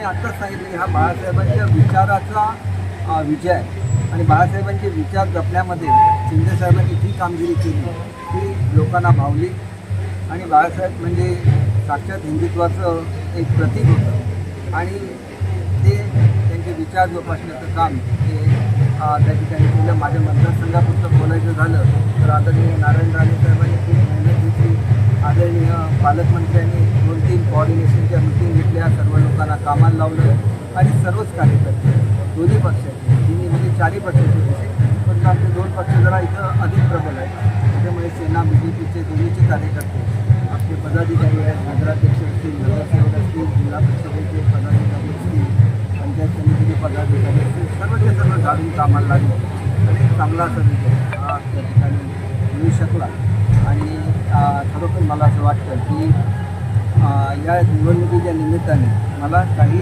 मी आत्ताच सांगितलं की हा बाळासाहेबांच्या विचाराचा विजय आहे. आणि बाळासाहेबांचे विचार जपण्यामध्ये शिंदेसाहेबांनी जी कामगिरी केली ती लोकांना भावली. आणि बाळासाहेब म्हणजे साक्षात हिंदुत्वाचं एक प्रतीक होतं. आणि ते त्यांचे विचार जोपासण्याचं काम हे त्या ठिकाणी केलं. माझ्या मतदारसंघापुरतं बोलायचं झालं तर आदरणीय नारायण राणे साहेबांनी खूप मेहनत घेतली. आदरणीय पालकमंत्र्यांनी मीटिंग कॉर्डिनेशनच्या मिटिंग घेतल्या सर्व लोकांना कामाला लावलं आणि सर्वच कार्यकर्ते दोन्ही पक्षाचे तिन्ही म्हणजे चारही पक्षाचे होते पण आमचे दोन पक्ष जरा इथं अधिक प्रबल आहेत. त्याच्यामुळे सेना बी जे पीचे दोन्हीचे कार्यकर्ते आपले पदाधिकारी आहेत नगराध्यक्ष असतील नगरसेवक असतील जिल्हा परिषदेचे पदाधिकारी असतील पंचायत समितीचे पदाधिकारी असतील सर्वचे सर्व घालून कामाला लागले. आणि चांगला असा हा त्या ठिकाणी मिळू शकला. आणि खरोखर मला असं वाटतं की या निवडणुकीच्या निमित्ताने मला काही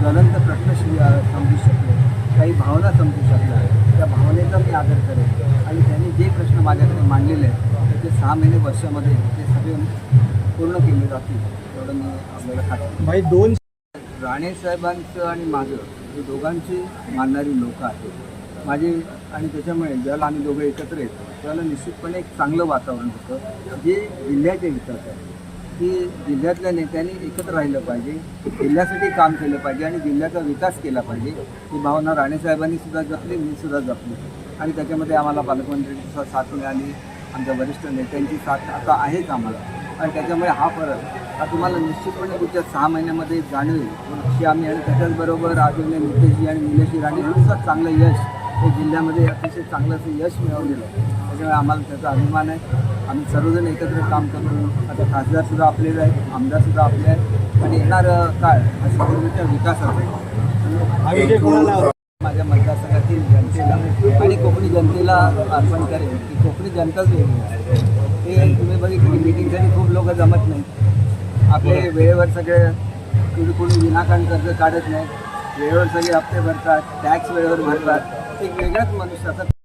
ज्वलंत प्रश्न शि- समजू शकले. काही भावना समजू शकल्या. त्या भावनेचा मी आदर करेन. आणि त्यांनी जे प्रश्न माझ्याकडे मांडलेले आहेत त्याचे सहा महिने वर्षामध्ये ते सगळे पूर्ण केले जातील. एवढं मी आपल्याला खात्री भाई दोन राणे साहेबांचं आणि माझं हे दोघांची मानणारी लोक आहेत. माझे आणि त्याच्यामुळे ज्याला आम्ही दोघं एकत्र येतो त्याला निश्चितपणे एक चांगलं वातावरण होतं. जे जिल्ह्याच्या हिताचं आहे. की जिल्ह्यातल्या नेत्यांनी एकत्र राहिलं पाहिजे जिल्ह्यासाठी काम केलं पाहिजे आणि जिल्ह्याचा विकास केला पाहिजे ही भावना राणेसाहेबांनी सुद्धा जपली मी सुद्धा जपली. आणि त्याच्यामध्ये आम्हाला पालकमंत्र्यांची साथ मिळाली आमच्या वरिष्ठ नेत्यांची साथ आता आहेच आम्हाला आणि त्याच्यामुळे हा फरक हा तुम्हाला निश्चितपणे पुढच्या सहा महिन्यामध्ये जाणवेल. की आम्ही आणि त्याच्याचबरोबर आदरणीय नितेशजी आणि निलेशजी राणे यांचं चांगलं यश हे जिल्ह्यामध्ये अतिशय चांगलं असं यश मिळवलेलं आहे. त्याच्यामुळे आम्हाला त्याचा अभिमान आहे. आम्ही सर्वजण एकत्र काम करून आता खासदारसुद्धा आपलेले आहेत आमदारसुद्धा आपले आहेत. आणि येणारं काळ हा सिंधुदुर्गच्या विकासाचा आहे. माझ्या मतदारसंघातील जनतेला आणि कोकणी जनतेला अर्पण करेन की कोकणी जनताच वेगळी आहे. ते तुम्ही बघितली मिटिंगसाठी खूप लोक जमत नाहीत. आपले वेळेवर सगळे कुणी कोणी विनाकारण कर्ज काढत नाहीत. वेळेवर सगळे हप्ते भरतात टॅक्स वेळेवर भरतात. एक वेगळाच मनुष्याचा